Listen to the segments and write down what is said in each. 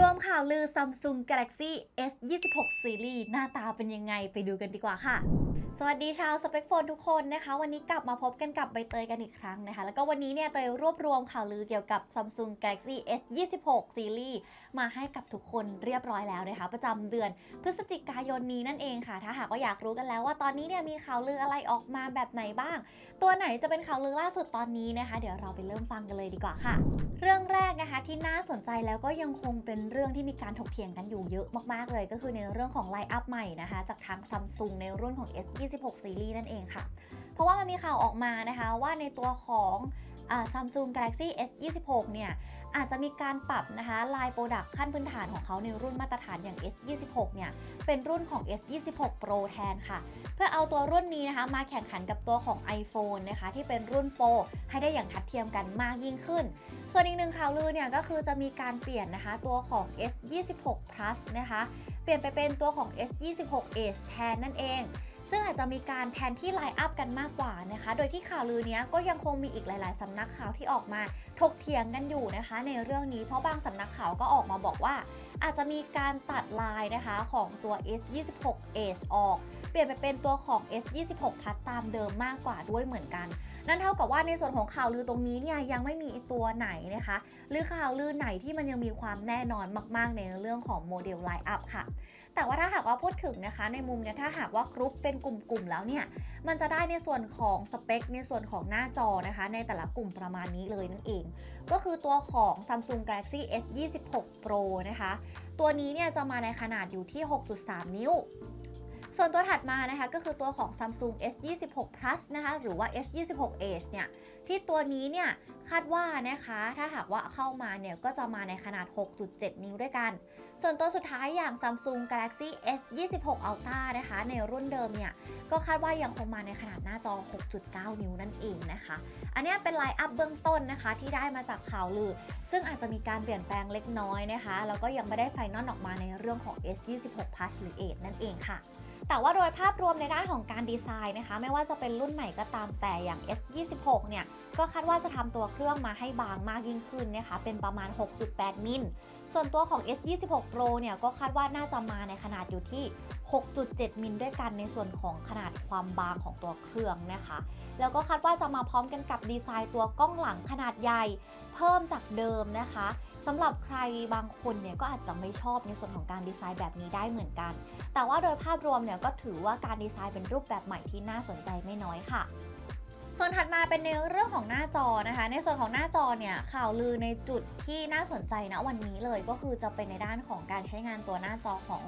รวมข่าวลือ Samsung Galaxy S 26 Series หน้าตาเป็นยังไงไปดูกันดีกว่าค่ะ สวัสดีชาวสเปคโฟนทุกคนนะคะ วันนี้กลับมาพบกันกับใบเตยกันอีกครั้งนะคะ แล้วก็วันนี้เนี่ยเตยรวบรวมข่าวลือเกี่ยวกับ Samsung Galaxy S 26 Series มาให้กับทุกคนเรียบร้อยแล้วนะคะ ประจำเดือนพฤศจิกายนนี้นั่นเองค่ะ ถ้าหากว่าอยากรู้กันแล้วว่าตอนนี้เนี่ยมีข่าวลืออะไรออกมาแบบไหนบ้าง ตัวไหนจะเป็นข่าวลือล่าสุดตอนนี้นะคะ เดี๋ยวเราไปเริ่มฟังกันเลยดีกว่าค่ะ เรื่องแรกนะคะที่น่าสนใจแล้วก็ยังคงเป็นเรื่องที่มีการถกเถียงกันอยู่เยอะมากๆเลย ก็คือในเรื่องของไลน์อัพใหม่นะคะ จากทางซัมซุงในรุ่นของ S26 Series นั่นเองค่ะ ราะว่ามันมีข่าวออกมานะคะว่าในตัวของอ่า Samsung Galaxy S26 เนี่ยอาจจะมีการปรับนะคะลายโปรดักต์ขั้นพื้นฐานของเขาในรุ่นมาตรฐานอย่าง S26 เนี่ยเป็นรุ่นของ S26 Pro แทนค่ะ เพื่อเอาตัวรุ่นนี้นะคะมาแข่งขันกับตัวของ iPhone นะคะที่เป็นรุ่นโปรให้ได้อย่างทัดเทียมกันมากยิ่งขึ้น ส่วนอีกหนึ่งข่าวลือเนี่ยก็คือจะมีการเปลี่ยนนะคะตัวของ S26 Plus นะคะเปลี่ยนไปเป็นตัวของ S26 Edge แทนนั่นเอง ซึ่งอาจจะมีการแทนที่ไลน์อัพกันมากกว่านะคะ โดยที่ข่าวลือเนี้ยก็ยังคงมีอีกหลาย ๆสำนักข่าวที่ออกมาถกเถียงกันอยู่นะคะ ในเรื่องนี้เพราะบางสำนักข่าวก็ออกมาบอกว่า อาจจะมีการตัดลายนะคะของตัว S26 Edge ออก เปลี่ยนไปเป็นตัวของ S26 Plus ตามเดิมมากกว่าด้วยเหมือนกัน นั่นเท่ากับว่าในส่วนของข่าวลือตรงนี้เนี่ยยังไม่มีตัวไหนนะคะ หรือข่าวลือไหนที่มันยังมีความแน่นอนมาก ๆ ในเรื่องของโมเดลไลน์อัพค่ะ แต่ว่าถ้าหากว่าพูดถึงนะคะ ในมุมเนี่ยถ้าหากว่ากรุ๊ปเป็นกลุ่มๆแล้วเนี่ยมันจะได้ในส่วนของสเปคในส่วนของหน้าจอนะคะ ในแต่ละกลุ่มประมาณนี้เลยนั่นเอง ก็คือตัวของ Samsung Galaxy S 26 Pro นะคะ ตัวนี้เนี่ยจะมาในขนาดอยู่ที่ 6.3 นิ้ว ส่วนตัวถัดมานะคะก็คือตัวของ Samsung S26 Plus นะคะหรือว่า S26 Edge เนี่ยที่ตัวนี้เนี่ยคาดว่านะคะถ้าหากว่าเข้ามาเนี่ยก็จะมาในขนาด 6.7 นิ้วด้วยกัน ส่วนตัวสุดท้ายอย่าง Samsung Galaxy S26 Ultra นะคะในรุ่นเดิมเนี่ยก็คาดว่ายังคงมาในขนาดหน้าจอ 6.9 นิ้วนั่นเองนะคะ อันนี้เป็นไลน์อัพเบื้องต้นนะคะที่ได้มาจากข่าวลือ ซึ่งอาจจะมีการเปลี่ยนแปลงเล็กน้อยนะคะแล้วก็ยังไม่ได้ไฟนอลออกมาในเรื่องของ S26 Plus หรือ Edge นั่นเองค่ะ แต่ว่าโดยภาพรวมในด้านของการดีไซน์นะคะ ไม่ว่าจะเป็นรุ่นไหนก็ตามแต่อย่าง S26 เนี่ย ก็คาดว่าจะทำตัวเครื่องมาให้บางมากยิ่งขึ้นนะคะ เป็นประมาณ 6.8 มิล ส่วนตัวของ S26 Pro เนี่ย ก็คาดว่าน่าจะมาในขนาดอยู่ที่ 6.7 มิลด้วยกันในส่วนของขนาดความบางของตัวเครื่องนะคะ แล้วก็คาดว่าจะมาพร้อมกันกับดีไซน์ตัวกล้องหลังขนาดใหญ่ เพิ่มจากเดิมนะคะสำหรับใครบางคนเนี่ยก็อาจจะไม่ชอบในส่วนของการดีไซน์แบบนี้ได้เหมือนกัน แต่ว่าโดยภาพรวมเนี่ยก็ถือว่าการดีไซน์เป็นรูปแบบใหม่ที่น่าสนใจไม่น้อยค่ะ ส่วนถัดมาเป็นในเรื่องของหน้าจอนะคะ ในส่วนของหน้าจอเนี่ยข่าวลือในจุดที่น่าสนใจนะวันนี้เลยก็คือจะเป็นในด้านของการใช้งานตัวหน้าจอของ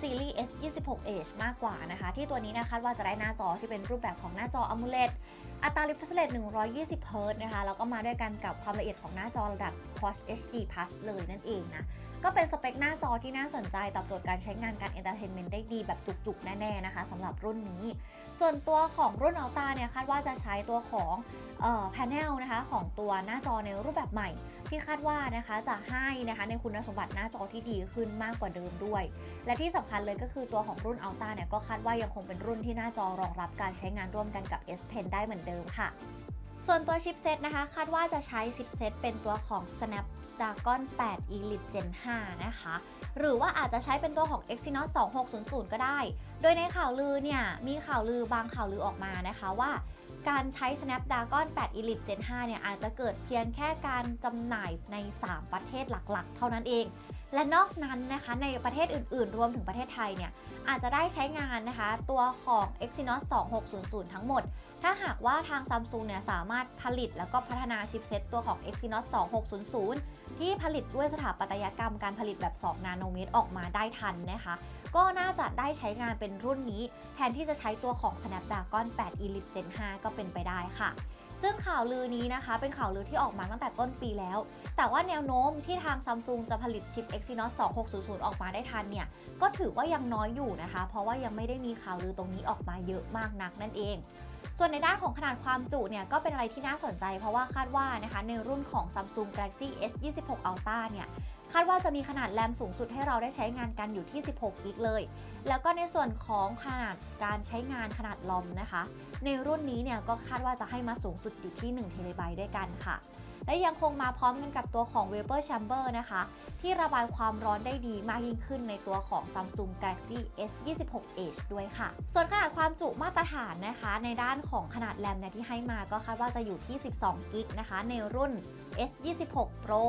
ซีรีส์ S26 Edge มากกว่านะคะ ที่ตัวนี้นะคาดว่าจะได้หน้าจอที่เป็นรูปแบบของหน้าจอ AMOLED อัตรา refresh rate 120 Hz นะคะแล้วก็มาด้วยกันกับความละเอียดของหน้าจอระดับ Quad HD Plus เลยนั่นเองนะ ก็เป็นสเปคหน้าจอที่น่าสนใจตอบโจทย์การใช้งานการเอนเตอร์เทนเมนต์ได้ดีแบบจุกๆ แน่ๆนะคะสำหรับรุ่นนี้ ส่วนตัวของรุ่นอัลตาเนี่ยคาดว่าจะใช้ตัวของเอ่อแผงนะคะของตัวหน้าจอในรูปแบบใหม่ ที่คาดว่านะคะจะให้นะคะในคุณสมบัติหน้าจอที่ดีขึ้นมากกว่าเดิมด้วย และที่สำคัญเลยก็คือตัวของรุ่นอัลต้าเนี่ยก็คาดว่ายังคงเป็นรุ่นที่หน้าจอรองรับการใช้งานร่วมกันกับ S Pen ได้เหมือนเดิมค่ะส่วนตัวชิปเซตนะคะ คาดว่าจะใช้ชิปเซตเป็นตัวของ Snapdragon 8 Elite Gen 5 นะคะ หรือว่าอาจจะใช้เป็นตัวของ Exynos 2600 ก็ได้ โดยในข่าวลือเนี่ย มีข่าวลือบางข่าวลือออกมานะคะว่า การใช้ Snapdragon 8 Elite Gen 5 เนี่ยอาจจะเกิดเพียงแค่การจำหน่ายใน 3 ประเทศหลักๆ เท่านั้นเอง และนอกนั้นนะคะในประเทศอื่นๆ รวมถึงประเทศไทยเนี่ยอาจจะได้ใช้งานนะคะ ตัวของ Exynos 2600 ทั้งหมด ถ้าหากว่าทาง Samsung เนี่ยสามารถผลิตแล้วก็พัฒนาชิปเซตตัวของ Exynos 2600 ที่ผลิตด้วยสถาปัตยกรรมการผลิตแบบ 2 นาโนเมตรออกมาได้ทันนะคะ ก็น่าจะได้ใช้งานเป็นรุ่นนี้ แทนที่จะใช้ตัวของ Snapdragon 8 Elite Gen 5 ก็เป็นไปได้ค่ะซึ่งข่าวลือนี้นะคะ เป็นข่าวลือที่ออกมาตั้งแต่ต้นปีแล้ว แต่ว่าแนวโน้มที่ทาง Samsung จะผลิตชิป Exynos 2600 ออกมาได้ทันเนี่ย ก็ถือว่ายังน้อยอยู่นะคะ เพราะว่ายังไม่ได้มีข่าวลือตรงนี้ออกมาเยอะมากนักนั่นเอง ส่วนในด้านของขนาดความจุเนี่ยก็เป็นอะไรที่น่าสนใจ เพราะว่าคาดว่านะคะในรุ่นของ Samsung Galaxy S26 Ultra เนี่ยคาดว่าจะมีขนาดแรมสูงสุดให้เราได้ใช้งานกันอยู่ที่ 16 กิกเลย แล้วก็ในส่วนของขนาดการใช้งานขนาดลอมนะคะ ในรุ่นนี้เนี่ยก็คาดว่าจะให้มาสูงสุดอยู่ที่1เทเลไบต์ด้วยกันค่ะ และยังคงมาพร้อมกันกับตัวของ Vapor Chamber นะคะ ที่ระบายความร้อนได้ดีมากยิ่งขึ้นในตัวของ Samsung Galaxy S26 Edge ด้วยค่ะ ส่วนขนาดความจุมาตรฐานนะคะ ในด้านของขนาดแรมเนี่ยที่ให้มาก็คาดว่าจะอยู่ที่ 12 กิกนะคะ ในรุ่น S26 Pro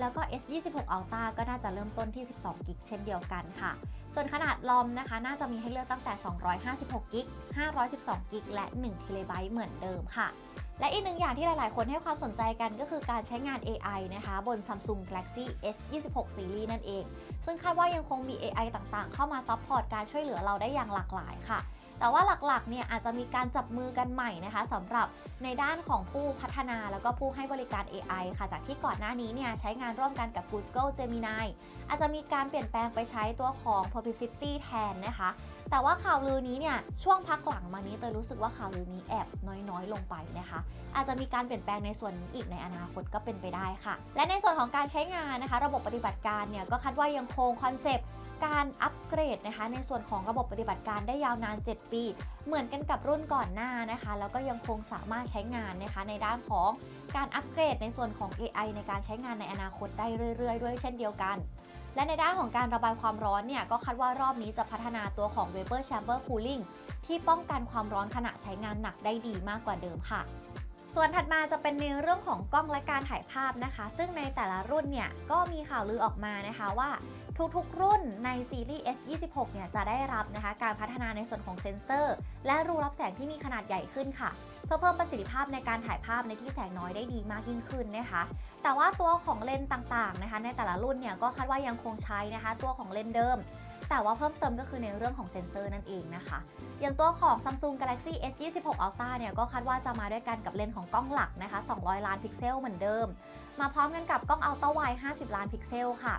แล้วก็ S26 Ultra ก็น่าจะเริ่มต้นที่ 12 กิกเช่นเดียวกันค่ะ ส่วนขนาดลอมนะคะ น่าจะมีให้เลือกตั้งแต่ 256 กิก 512 กิก และ1เทเลไบต์เหมือนเดิมค่ะ และอีกหนึ่งอย่างที่หลาย ๆ คนให้ความสนใจกันก็คือการใช้งาน AI นะคะ บน Samsung Galaxy S26 Series นั่นเอง ซึ่งคาดว่ายังคงมี AI ต่าง ๆ เข้ามาซัพพอร์ตการช่วยเหลือเราได้อย่างหลากหลายค่ะ แต่ว่าหลัก ๆ เนี่ยอาจจะมีการจับมือกันใหม่นะคะสำหรับในด้านของผู้พัฒนาแล้วก็ผู้ให้บริการ AI ค่ะ จากที่ก่อนหน้านี้เนี่ยใช้งานร่วมกันกับ Google Gemini อาจจะมีการเปลี่ยนแปลงไปใช้ตัวของ Perplexity แทนนะคะ แต่ว่าข่าวลือนี้เนี่ยช่วงพักหลังมานี้เตยรู้สึกว่าข่าวลือนี้แอบน้อยๆ ลงไปนะคะ อาจจะมีการเปลี่ยนแปลงในส่วนนี้อีกในอนาคตก็เป็นไปได้ค่ะ และในส่วนของการใช้งานนะคะ ระบบปฏิบัติการเนี่ยก็คาดว่ายังคงคอนเซปต์การอัปเกรดนะคะ ในส่วนของระบบปฏิบัติการได้ยาวนาน 7 ปี เหมือนกันกับรุ่นก่อนหน้านะคะ แล้วก็ยังคงสามารถใช้งานนะคะ ในด้านของการอัปเกรดในส่วนของ AI ในการใช้งานในอนาคตได้เรื่อย ๆ ด้วยเช่นเดียวกัน และในด้านของการระบายความร้อนเนี่ยก็คาดว่ารอบนี้จะพัฒนาตัวของ Vapor Chamber Cooling ที่ป้องกันความร้อนขณะใช้งานหนักได้ดีมากกว่าเดิมค่ะ ส่วนถัดมาจะเป็นในเรื่องของกล้องและการถ่ายภาพนะคะ ซึ่งในแต่ละรุ่นเนี่ยก็มีข่าวลือออกมานะคะว่า ทุกๆ รุ่นในซีรีส์ S26 เนี่ยจะได้รับนะคะการพัฒนาในส่วนของเซ็นเซอร์ และรูรับแสงที่มีขนาดใหญ่ขึ้นค่ะ เพื่อเพิ่มประสิทธิภาพในการถ่ายภาพในที่แสงน้อยได้ดีมากยิ่งขึ้นนะคะ แต่ว่าตัวของเลนส์ต่างๆนะคะ ในแต่ละรุ่นเนี่ยก็คาดว่ายังคงใช้นะคะ ตัวของเลนส์เดิม แต่ว่าเพิ่มเติมก็คือในเรื่องของเซ็นเซอร์นั่นเองนะคะ อย่างตัวของ Samsung Galaxy S26 Ultra เนี่ยก็คาดว่าจะมาด้วยกันกับเลนส์ของกล้องหลักนะคะ 200 ล้านพิกเซลเหมือนเดิม มาพร้อมกันกับกล้อง Ultra Wide 50 ล้านพิกเซลค่ะ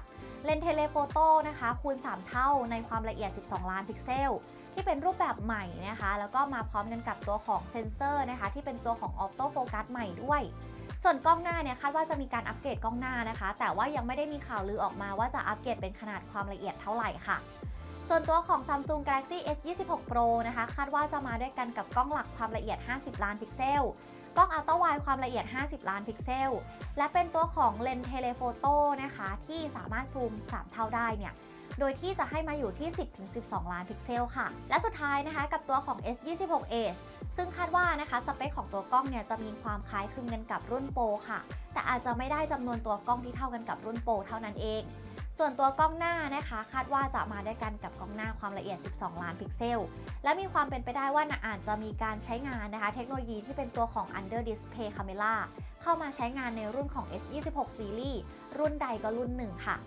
เลนส์เทเลโฟโต้นะคะ คูณ 3 เท่าในความละเอียด 12 ล้านพิกเซล ที่เป็นรูปแบบใหม่นะคะ แล้วก็มาพร้อมกันกับตัวของเซนเซอร์นะคะ ที่เป็นตัวของออโต้โฟกัสใหม่ด้วย ส่วนกล้องหน้าเนี่ยคาดว่าจะมีการอัปเกรดกล้องหน้านะคะ แต่ว่ายังไม่ได้มีข่าวลือออกมาว่าจะอัปเกรดเป็นขนาดความละเอียดเท่าไหร่ค่ะส่วนตัวของ Samsung Galaxy S26 Pro นะคะ คาดว่าจะมาด้วยกันกับกล้องหลักความละเอียด 50 ล้านพิกเซล กล้อง Ultra Wide ความละเอียด 50 ล้านพิกเซล และเป็นตัวของเลนส์เทเลโฟโต้นะคะ ที่สามารถซูม 3 เท่าได้เนี่ย โดยที่จะให้มาอยู่ที่ 10-12 ล้านพิกเซลค่ะ และสุดท้ายนะคะกับตัวของ S26 Edge ซึ่งคาดว่านะคะสเปคของตัวกล้องเนี่ยจะมีความคล้ายคลึงกันกับรุ่นโปรค่ะ แต่อาจจะไม่ได้จำนวนตัวกล้องที่เท่ากันกับรุ่นโปรเท่านั้นเอง ส่วนตัวกล้องหน้านะคะ คาดว่าจะมาด้วยกันกับกล้องหน้าความละเอียด 12 ล้านพิกเซล และมีความเป็นไปได้ว่าอาจจะมีการใช้งานนะคะ เทคโนโลยีที่เป็นตัวของ Under Display Camera เข้ามาใช้งานในรุ่นของ S26 Series รุ่นใดก็รุ่นหนึ่งค่ะ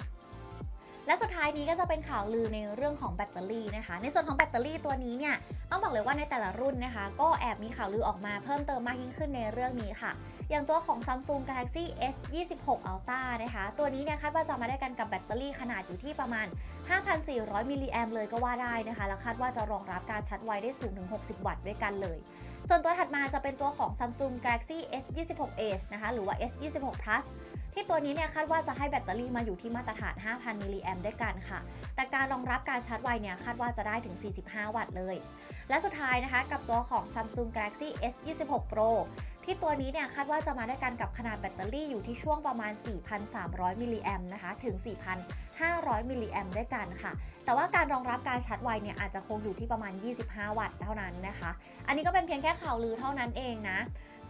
และสุดท้ายนี้ก็จะเป็นข่าวลือในเรื่องของแบตเตอรี่นะคะ ในส่วนของแบตเตอรี่ตัวนี้เนี่ยต้องบอกเลยว่าในแต่ละรุ่นนะคะ ก็แอบมีข่าวลือออกมาเพิ่มเติมมากยิ่งขึ้นในเรื่องนี้ค่ะ อย่างตัวของ Samsung Galaxy S26 Ultra นะคะ ตัวนี้เนี่ยคาดว่าจะมาได้กันกับแบตเตอรี่ขนาดอยู่ที่ประมาณ 5,400 มิลลิแอมเลยก็ว่าได้นะคะ แล้วคาดว่าจะรองรับการชาร์จไวได้สูงถึง 60 วัตต์ด้วยกันเลย ส่วนตัวถัดมาจะเป็นตัวของ Samsung Galaxy S26 Edge นะคะ หรือว่า S26 Plus ที่ตัวนี้เนี่ยคาดว่าจะให้แบตเตอรี่มาอยู่ที่มาตรฐาน 5,000 มิลลิแอมด้วยกันค่ะ แต่การรองรับการชาร์จไวเนี่ยคาดว่าจะได้ถึง 45 วัตต์เลย และสุดท้ายนะคะกับตัวของ Samsung Galaxy S26 Pro ที่ตัวนี้เนี่ยคาดว่าจะมาด้วยกันกับขนาดแบตเตอรี่อยู่ที่ช่วงประมาณ 4,300 มิลลิแอมนะคะ ถึง 4,500 มิลลิแอมด้วยกันค่ะ แต่ว่าการรองรับการชาร์จไวเนี่ยอาจจะคงอยู่ที่ประมาณ 25 วัตต์เท่านั้นนะคะ อันนี้ก็เป็นเพียงแค่ข่าวลือเท่านั้นเองนะ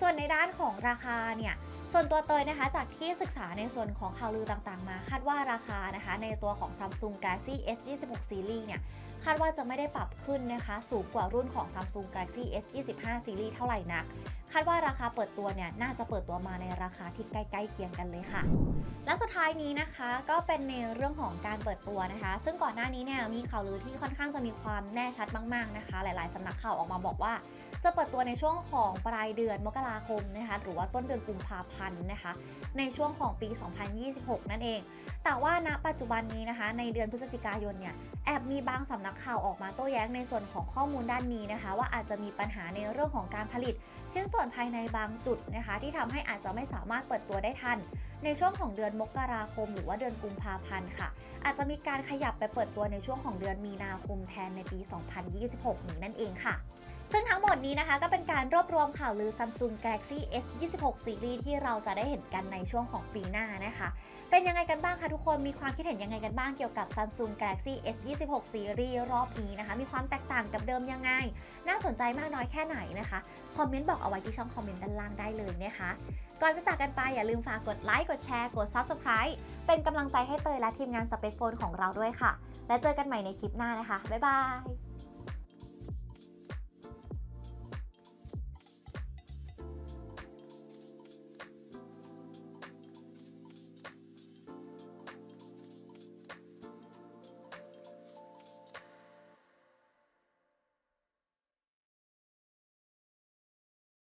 ส่วนในด้านของราคาเนี่ยส่วนตัวเตยนะคะจากที่ศึกษาในส่วนของข่าวลือต่างๆมา คาดว่าราคานะคะในตัวของ Samsung Galaxy S26 Series เนี่ยคาดว่าจะไม่ได้ปรับขึ้นนะคะ สูงกว่ารุ่นของ Samsung Galaxy S25 Series เท่าไหร่นัก คาดว่าราคาเปิดตัวเนี่ยน่าจะเปิดตัวมาในราคาที่ใกล้ๆเคียงกันเลยค่ะ และสุดท้ายนี้นะคะก็เป็นในเรื่องของการเปิดตัวนะคะ ซึ่งก่อนหน้านี้เนี่ยมีข่าวลือที่ค่อนข้างจะมีความแน่ชัดมาก ๆนะคะ หลายๆสำนักข่าวออกมาบอกว่า จะเปิดตัวในช่วงของปลายเดือนมกราคมนะคะหรือว่าต้นเดือนกุมภาพันธ์นะคะ ในช่วงของปี 2026 นั่นเอง แต่ว่าณปัจจุบันนี้นะคะ ในเดือนพฤศจิกายนเนี่ยแอบมีบางสำนักข่าวออกมาโต้แย้งในส่วนของข้อมูลด้านนี้นะคะ ว่าอาจจะมีปัญหาในเรื่องของการผลิตชิ้นส่วนภายในบางจุดนะคะ ที่ทำให้อาจจะไม่สามารถเปิดตัวได้ทัน ในช่วงของเดือนมกราคม หรือว่าเดือนกุมภาพันธ์ค่ะ อาจจะมีการขยับไปเปิดตัวในช่วงของเดือนมีนาคมแทนในปี 2026 นี้นั่นเองค่ะ ซึ่งทั้งหมดนี้นะคะก็เป็นการรวบรวมข่าวลือ Samsung Galaxy S26 Series ที่เราจะได้เห็นกันในช่วงของปีหน้านะคะ เป็นยังไงกันบ้างคะทุกคนมีความคิดเห็นยังไงกันบ้างเกี่ยวกับ Samsung Galaxy S26 Series รอบนี้นะคะ มีความแตกต่างกับเดิมยังไง น่าสนใจมากน้อยแค่ไหนนะคะ คอมเมนต์บอกเอาไว้ที่ช่องคอมเมนต์ด้านล่างได้เลยนะคะก่อนจะจากกันไปอย่าลืมฝากกดไลค์กดแชร์กด Subscribe เป็นกำลังใจให้เตยและทีมงานสเปคโฟนของเราด้วยค่ะ และเจอกันใหม่ในคลิปหน้านะคะ บ๊ายบาย